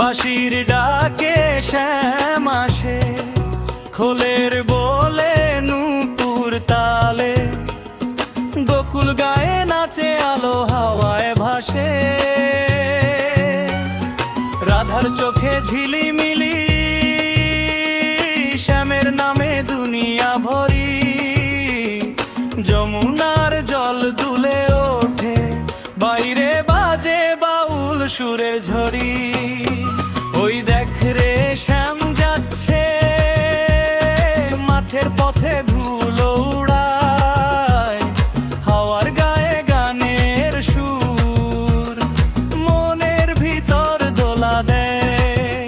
বাঁশির ডাকে শ্যাম আসে, খোলের বলে নূপুর তালে। গোকুল গায়ে নাচে, আলো হাওয়ায় ভাসে। রাধার চোখে ঝিলিমিলি পিঠের পথে ধুলো উড়ায়, হাওয়ার গায়ে গানের সুর। মনের ভিতর দোলা দেয়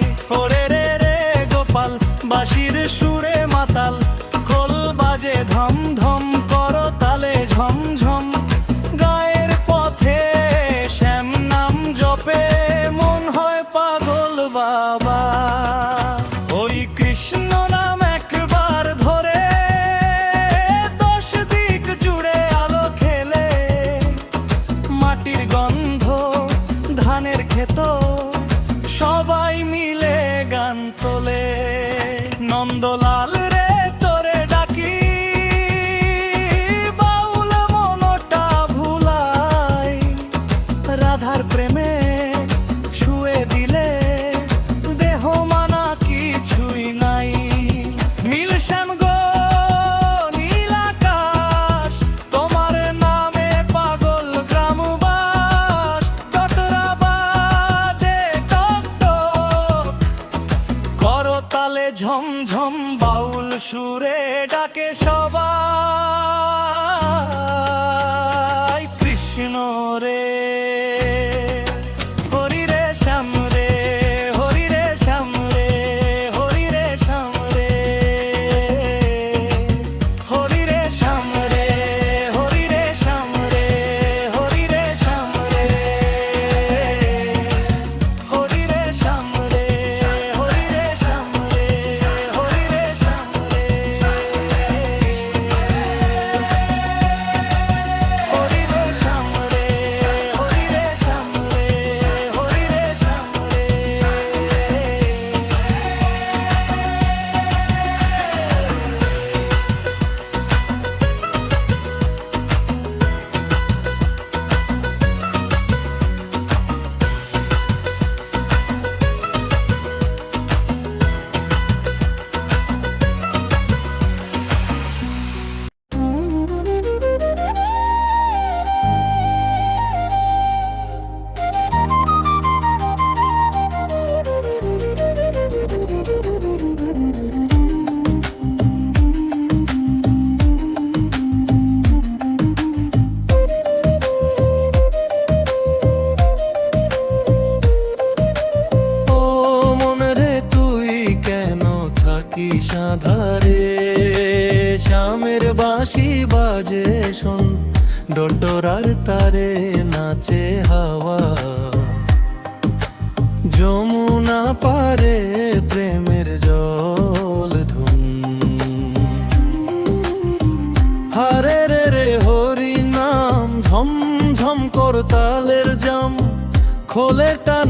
রে রে রে গোপাল বাসির সুরে মাতাল, খোল বাজে ধম ধম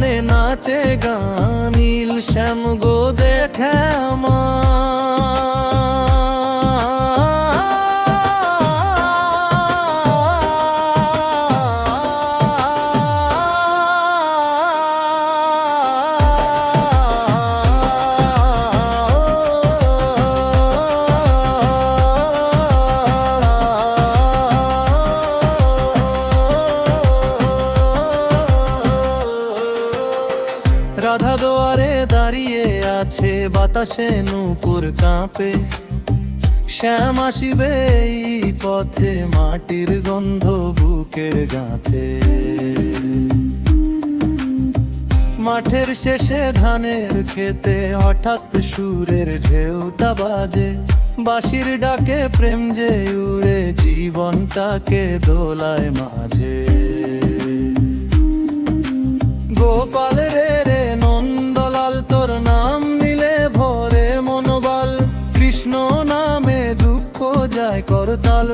গানে নাচে গামিল শ্যাম গো দেখে আমার। দোয়ারে দাঁড়িয়ে আছে বাতাসে নূপুর কাঁপে। শ্যাম আসিবে এই পথে মাটির গন্ধ বুকের গাঁথে। মাঠের শেষে ধানের খেতে হঠাৎ সুরের ঢেউটা বাজে। বাসির ডাকে প্রেম যে উড়ে জীবনটাকে দোলায় মাঝে। গোপালের রে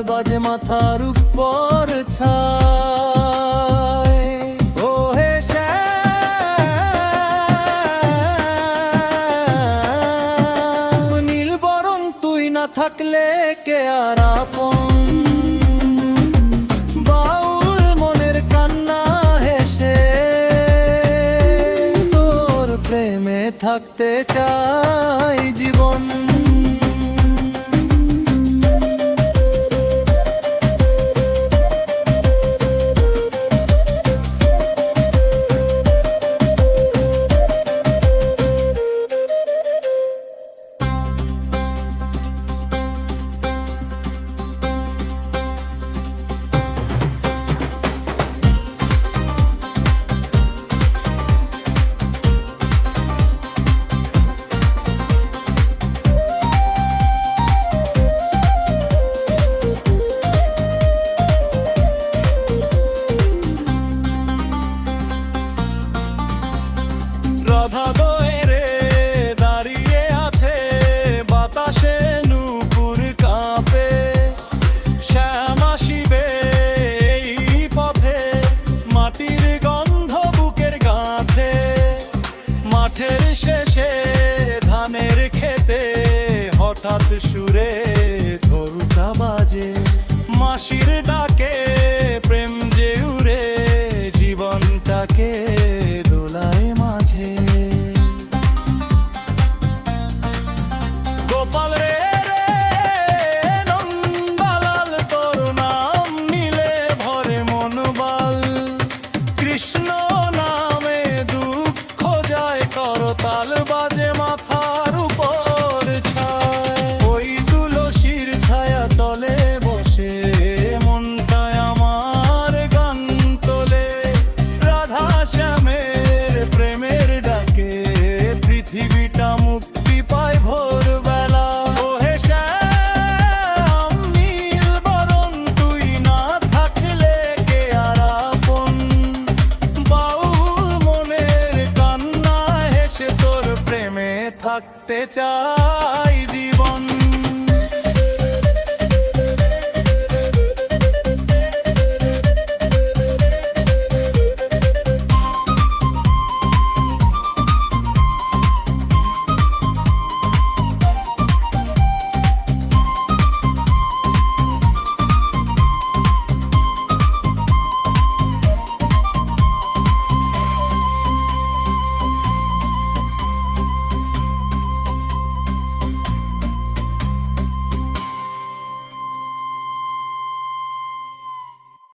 বাজে মাথার উপর নীল বরণ, তুই না থাকলে কে আর বাউল মনের কান্না হেসে প্রেমে থাকতে চাই জীব সুরে। থাকতে চাই।